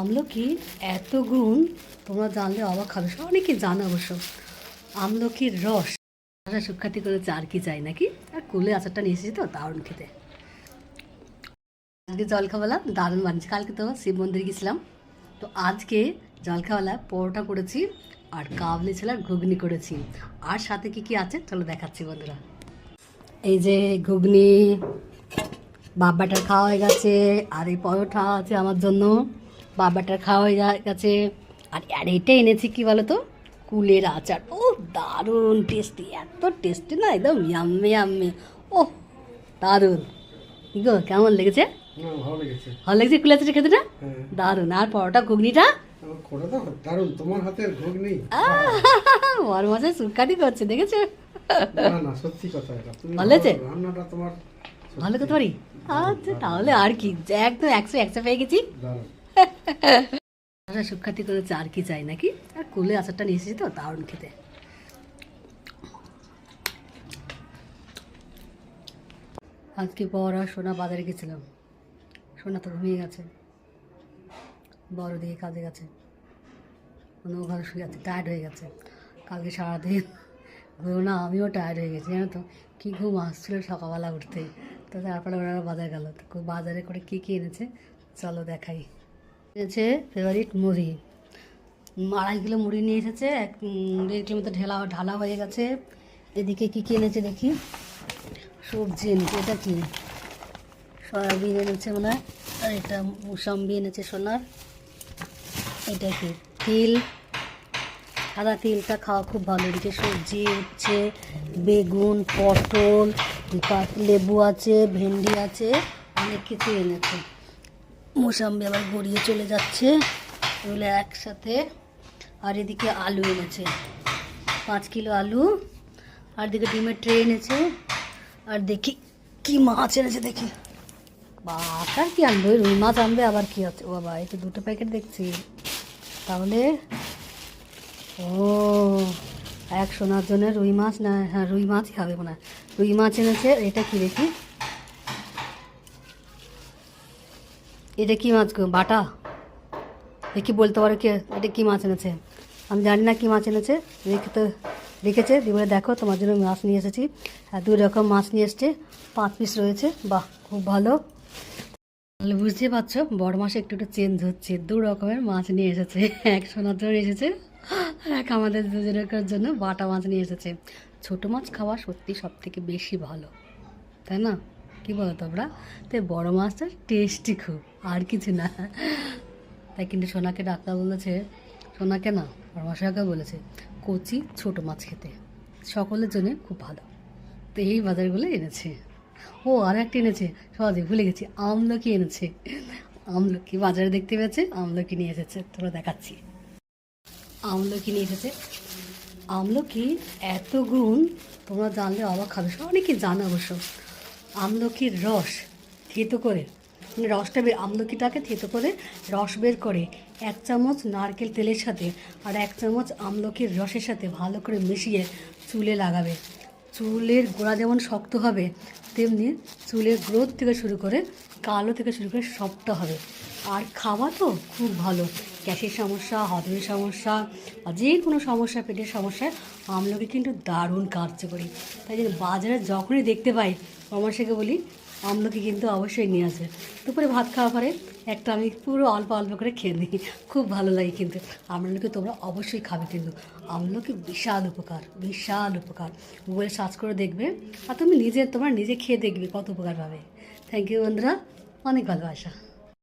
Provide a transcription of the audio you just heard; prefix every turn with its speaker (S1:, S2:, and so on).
S1: আমলকি এত গুণ তোমরা জানলে অবাক হবে। অনেকে জানো অবশ্য। আমলকির রস। আচ্ছা সুখ্যাতি করেছে আর কি চাই নাকি? আর কুলে আচারটা নিয়ে এসেছি তো, দারুণ খেতে। আজকে জলখাওয়ালা দারুণ বানিয়েছি। কালকে তো শিব মন্দিরে গেছিলাম। তো আজকে জলখাওয়ালা পরোটা করেছি আর কাবলি ছেলার ঘুগনি করেছি। আর সাথে কি কি আছে? চলো দেখাচ্ছি বন্ধুরা। এই যে ঘুগনি বাবাটার খাওয়া হয়ে গেছে। আর এই পরোটা আছে আমার জন্য। বাবাটার খাওয়া হয়ে গেছে আর আর এটা এনেছি কি বলো তো কুলের আচার। ও দারুণ টেস্টি এত টেস্টি না একদম ইয়াম্মি ইয়াম্মি ও দারুণ। কি গো কেমন লেগেছে?
S2: ভালো লেগেছে।
S1: ভালো লেগেছে কুলের আচারটা খেতে না?
S2: হ্যাঁ।
S1: দারুণ। আর পরোটা ঘুগনিটা?
S2: দারুণ। তোমার হাতের
S1: বর করছে দেখেছ?
S2: না না সত্যি কথা এটা।
S1: ভালো হয়েছে?
S2: ভালো- রান্নাটা তোমার
S1: ভালো করতে পারি আচ্ছা তাহলে আর কি। একদম একশো একশো পেয়ে গেছি।
S2: দারুণ।
S1: আচ্ছা সুখ্যাতি করেছে আর কি চাই নাকি? আর কুলে আচারটা নিয়ে এসেছি তো, দারুণ খেতে। আজকে বড় আর সোনা বাজারে গেছিলাম। সোনা তো ঘুমিয়ে গেছে। বড় দিয়ে কাজে গেছে। অন্য ঘরে শুয়ে আছে টায়ার্ড হয়ে গেছে। কালকে সারাদিন ঘুরো না, আমিও টায়ার্ড হয়ে গেছি, জানো তো? কী ঘুম আসছিল সকালবেলা উঠতে তো তারপরে ওরা বাজার গেল। তো বাজারে করে কী কী এনেছে? চলো দেখাই। এনেছে ফেভারিট মুড়ি। আড়াই কিলো মুড়ি নিয়ে এসেছে, এক দেড় কিলো মতো ঢেলা, ঢালা হয়ে গেছে। এদিকে কী কী এনেছে দেখি? সবজি এনেছে, এটা কি? সয়াবিন এনেছে মনে আর এটা মুসাম্বি এনেছে সোনার। এটা কি? তিল। সাদা তিলটা খাওয়া খুব ভালো, এদিকে সবজি উচ্ছে বেগুন, পটল লেবু আছে, ভেন্ডি আছে, অনেক কিছু এনেছে। মোসাম্বি আবার গড়িয়ে চলে যাচ্ছে। এগুলো একসাথে। আর এদিকে আলু এনেছে। পাঁচ কিলো আলু। আর এদিকে ডিমের ট্রে এনেছে। আর দেখি কি মাছ এনেছে দেখি। বাস, আর কি আনবে? রুই মাছ আনবে, আবার কি আছে? ও বাবা, এই তো দুটো প্যাকেট দেখছি। তাহলে, ও, এক সোনার জন্য রুই মাছ না হ্যাঁ রুই মাছই হবে মনে রুই মাছ এনেছে, এটা কি দেখি? এটা কি মাছ গো? বাটা? দেখি বলতে পারো কে? এটা কি মাছ এনেছে? আমি জানি না কি মাছ এনেছে। রেখে তো রেখেছে দিয়ে দেখো, তোমার জন্য মাছ নিয়ে এসেছি। আর দুই রকম মাছ নিয়ে এসছে। পাঁচ পিস রয়েছে। বাহ, খুব ভালো। তাহলে বুঝতে পারছ, বড় মাসে একটু একটু চেঞ্জ হচ্ছে। দু রকমের মাছ নিয়ে এসেছে। এক সোনার জন্য এসেছে। এক আমাদের দুজনের জন্য বাটা মাছ নিয়ে এসেছে। ছোট মাছ খাওয়া সত্যি সব থেকে বেশি ভালো। তাই না? কি বলো তোমরা? তো এই বড় মাছটা টেস্টি খুব, আর কিছু না। তাই কিন্তু সোনাকে ডাক্তার বলেছে, সোনাকে না পরামর্শকে বলেছে, কচি ছোট মাছ খেতে, সকলের জন্য খুব ভালো। তো এই বাজারগুলো এনেছে। ও, আর একটা এনেছে, সহজে ভুলে গেছি, আমলকি এনেছে। আমলকি, বাজারে দেখতে পেয়েছে, আমলকি নিয়ে এসেছে, তোরা দেখাচ্ছি। আমলকি নিয়ে এসেছে। আমলকি এত গুণ, তোমরা জানলে অবাক হবে অনেকে জানো অবশ্য। আমলকির রস থেতো করে মানে রসটা বের, আমলকিটাকে থেতো করে রস বের করে এক চামচ নারকেল তেলের সাথে আর এক চামচ আমলকির রসের সাথে ভালো করে মিশিয়ে চুলে লাগাবে। চুলের গোড়া যেমন শক্ত হবে, তেমনি চুলের গ্রোথ থেকে শুরু করে কালো থেকে শুরু করে সবটা হবে। আর খাওয়া তো খুব ভালো। গ্যাসের সমস্যা হজমের সমস্যা বা যে কোনো সমস্যা, পেটের সমস্যায় আমলকি কিন্তু দারুণ কার্যকরী। তাই জন্য বাজারে যখনই দেখতে পাই, পরামর্শকে বলি, আমলকি কিন্তু অবশ্যই নিয়ে আসবে। দুপুরে ভাত খাওয়া পরে একটা আমি পুরো অল্প অল্প করে খেয়ে নিই। খুব ভালো লাগে কিন্তু। আমলকি তোমরা অবশ্যই খাবে কিন্তু। আমলকি বিশাল উপকার বিশাল উপকার। গুগলে সার্চ করে দেখবে আর তুমি নিজে, তোমরা নিজে খেয়ে দেখবে কত উপকার পাবে। থ্যাংক ইউ বন্ধুরা, অনেক ভালোবাসা।